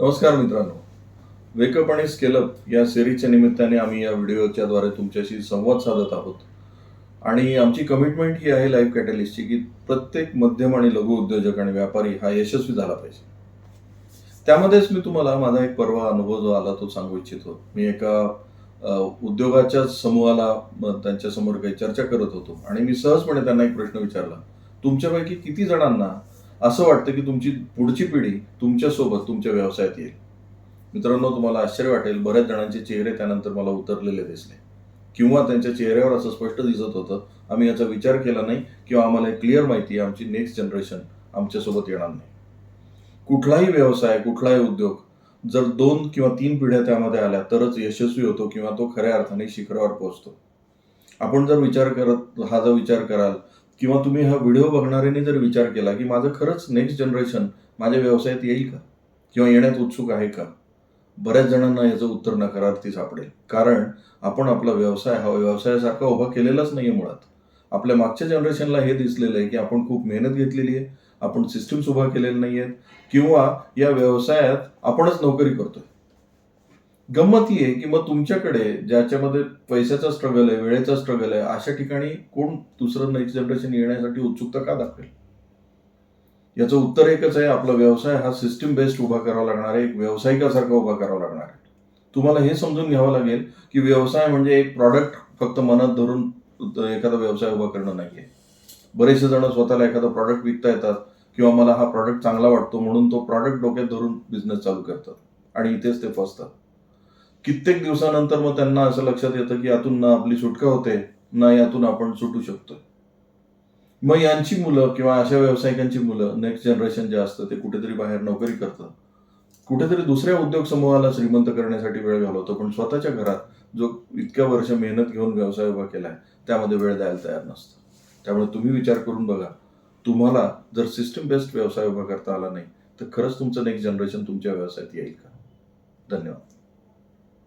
नमस्कार मित्रांनो. वेकअप आणि स्केलअप या सिरीजच्या निमित्ताने आम्ही या व्हिडिओच्या द्वारे तुमच्याशी संवाद साधत आहोत. आणि आमची कमिटमेंट ही आहे लाईफ कॅटलिस्टची की प्रत्येक मध्यम आणि लघु उद्योजक आणि व्यापारी हा यशस्वी झाला पाहिजे. त्यामध्येच मी तुम्हाला माझा एक परवा अनुभव जो आला तो सांगू इच्छितो. मी एका उद्योगाच्या समूहाला त्यांच्यासमोर काही चर्चा करत होतो. आणि मी सहजपणे त्यांना एक प्रश्न विचारला. तुमच्यापैकी किती जणांना असं वाटतं की तुमची पुढची पिढी तुमच्यासोबत तुमच्या व्यवसायात येईल. मित्रांनो तुम्हाला आश्चर्य वाटेल बऱ्याच जणांचे चेहरे त्यानंतर मला उतरलेले दिसले. किंवा त्यांच्या चेहऱ्यावर असं स्पष्ट दिसत होतं आम्ही याचा विचार केला नाही किंवा आम्हाला क्लिअर माहिती आहे आमची नेक्स्ट जनरेशन आमच्यासोबत येणार नाही. कुठलाही व्यवसाय कुठलाही उद्योग जर दोन किंवा तीन पिढ्या त्यामध्ये आल्या तरच यशस्वी होतो किंवा तो खऱ्या अर्थाने शिखरावर पोहोचतो. आपण जर विचार करत हा जर विचार कराल किंवा तुम्ही हा व्हिडिओ बघणाऱ्यांनी जर विचार केला की माझं खरंच नेक्स्ट जनरेशन माझ्या व्यवसायात येईल का? किंवा येण्यात उत्सुक आहे का? बऱ्याच जणांना याचं उत्तर नकारार्थी सापडेल. कारण आपण आपला व्यवसाय हा व्यवसायासारखा उभा केलेलाच नाही आहे मुळात. आपल्या मागच्या जनरेशनला हे दिसलेलं आहे की आपण खूप मेहनत घेतलेली आहे. आपण सिस्टम्स उभा केलेल्या नाही आहेत किंवा या व्यवसायात आपणच नोकरी करतोय. गंमत ही आहे की मग तुमच्याकडे ज्याच्यामध्ये पैशाचा स्ट्रगल आहे वेळेचा स्ट्रगल आहे अशा ठिकाणी कोण दुसरं नेक्स्ट जनरेशन येण्यासाठी उत्सुकता का दाखवेल? याचं उत्तर एकच आहे आपला व्यवसाय हा सिस्टीम बेस्ड उभा करावा लागणार आहे एक व्यावसायिकासारखा उभा करावा लागणार आहे. तुम्हाला हे समजून घ्यावं लागेल की व्यवसाय म्हणजे एक प्रॉडक्ट फक्त मनात धरून एखादा व्यवसाय उभा करणं नाहीये. बरेचसे जण स्वतःला एखादा प्रॉडक्ट विकता येतात किंवा मला हा प्रॉडक्ट चांगला वाटतो म्हणून तो प्रॉडक्ट डोक्यात धरून बिझनेस चालू करतात आणि इथेच ते फसतात. कित्येक दिवसानंतर मग त्यांना असं लक्षात येतं की यातून ना आपली सुटका होते ना यातून आपण सुटू शकतो. मग यांची मुलं किंवा अशा व्यावसायिकांची मुलं नेक्स्ट जनरेशन जे असतं ते कुठेतरी बाहेर नोकरी करतात. कुठेतरी दुसऱ्या उद्योग समूहाला श्रीमंत करण्यासाठी वेळ घालवतो पण स्वतःच्या घरात जो इतक्या वर्ष मेहनत घेऊन व्यवसाय उभा केलाय त्यामध्ये वेळ द्यायला तयार नसतं. त्यामुळे तुम्ही विचार करून बघा तुम्हाला जर सिस्टम बेस्ड व्यवसाय उभा करता आला नाही तर खरंच तुमचं नेक्स्ट जनरेशन तुमच्या व्यवसायात येईल का? धन्यवाद.